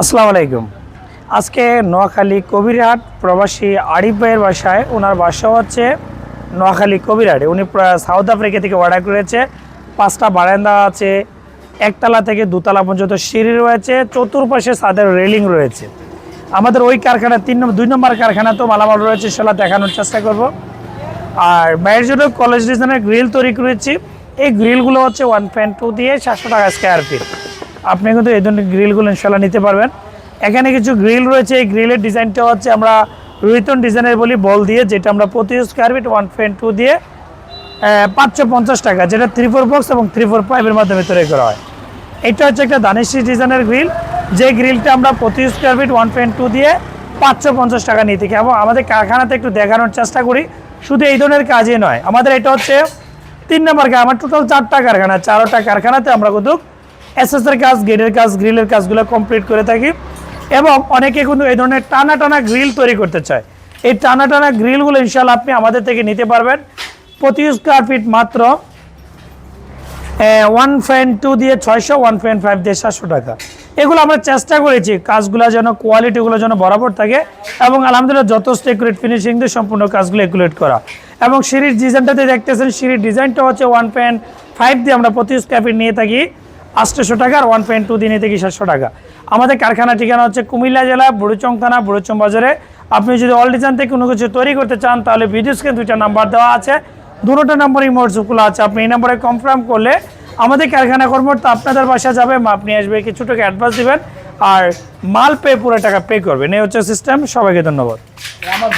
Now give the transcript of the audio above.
আসসালামু আলাইকুম। আজকে নোয়াখালী কবিরহাট প্রবাসী আরিফ ভাইয়ের বাসায় ওনার বাসা হচ্ছে নোয়াখালী কবিরহাটে। উনি সাউথ আফ্রিকা থেকে অর্ডার করেছে। পাঁচটা বারান্দা আছে, একতলা থেকে দুতলা পর্যন্ত সিঁড়ি রয়েছে, চতুর্পাশে ছাদের রেলিং রয়েছে। আমাদের ওই কারখানা তিন নম্বর, দুই নম্বর কারখানা তো মালামাল রয়েছে সেটা দেখানোর চেষ্টা করব। আর মায়ের জন্য কলেজ ডিজাইনের গ্রিল তৈরি করেছি। এই গ্রিলগুলো হচ্ছে ওয়ান পয়েন্ট টু দিয়ে সাতশো টাকা স্কোয়ার ফিট আপনি কিন্তু এই ধরনের গ্রিলগুলো ইনশাল্লাহ নিতে পারবেন। এখানে কিছু গ্রিল রয়েছে, এই গ্রিলের ডিজাইনটা হচ্ছে আমরা রুইতন ডিজাইনের বলি, বল দিয়ে, যেটা আমরা প্রতি square feet one point two দিয়ে পাঁচশো পঞ্চাশ টাকা, যেটা থ্রি ফোর বক্স এবং থ্রি ফোর পাইপের মাধ্যমে তৈরি করা হয়। এটা হচ্ছে একটা দানিশি ডিজাইনের গ্রিল যে গ্রিলটা আমরা প্রতি square feet one point two দিয়ে পাঁচশো পঞ্চাশ টাকা নিয়ে থাকি। এবং আমাদের কারখানাতে একটু দেখানোর চেষ্টা করি, শুধু এই ধরনের কাজই নয়, আমাদের এটা হচ্ছে তিন নম্বর আমার টোটাল চারটা কারখানা, চারোটা কারখানাতে আমরা কিন্তু এসএসের কাজ গেটের কাজ, গ্রিলের কাজগুলো কমপ্লিট করে থাকি। এবং অনেকে কিন্তু এই ধরনের টানা টানা গ্রিল তৈরি করতে চায়। এই টানা টানা গ্রিলগুলো ইনশাল্লাহ আপনি আমাদের থেকে নিতে পারবেন। প্রতি স্কোয়ার ফিট মাত্র ওয়ান পয়েন্ট টু দিয়ে ছয়শো ওয়ান পয়েন্ট ফাইভ দিয়ে সাতশো টাকা। এগুলো আমরা চেষ্টা করেছি, কাজগুলো যেন কোয়ালিটিগুলো যেন বরাবর থাকে এবং আলহামদুলিল্লাহ যথেষ্ট একুরেট ফিনিশিং দিয়ে সম্পূর্ণ কাজগুলো একুরেট করা। এবং সিঁড়ির ডিজাইনটাতে দেখতেছেন, সিঁড়ির ডিজাইনটা হচ্ছে ওয়ান পয়েন্ট ফাইভ দিয়ে আমরা প্রতি স্কোয়ার ফিট নিয়ে থাকি। আটশোশো টাকা আর ওয়ান পয়েন্ট টু দিয়ে থেকে সাতশো টাকা। আমাদের কারখানা ঠিকানা হচ্ছে কুমিল্লা জেলা, বুড়ুচং থানা, বুড়ুচং বাজারে। আপনি যদি অল ডিজাইন থেকে কোনো কিছু তৈরি করতে চান, তাহলে ভিডিও স্ক্রিন দুইটা নাম্বার দেওয়া আছে। দুটো নাম্বারই মোটসুকুলো আছে। আপনি এই নাম্বারে কনফার্ম করলে আমাদের কারখানা কর্মরত আপনাদের বাসা যাবে, আপনি আসবে, কিছু টাকা অ্যাডভান্স দেবেন আর মাল পে পুরো টাকা পে করবেন। এই হচ্ছে সিস্টেম সবাইকে ধন্যবাদ। আমার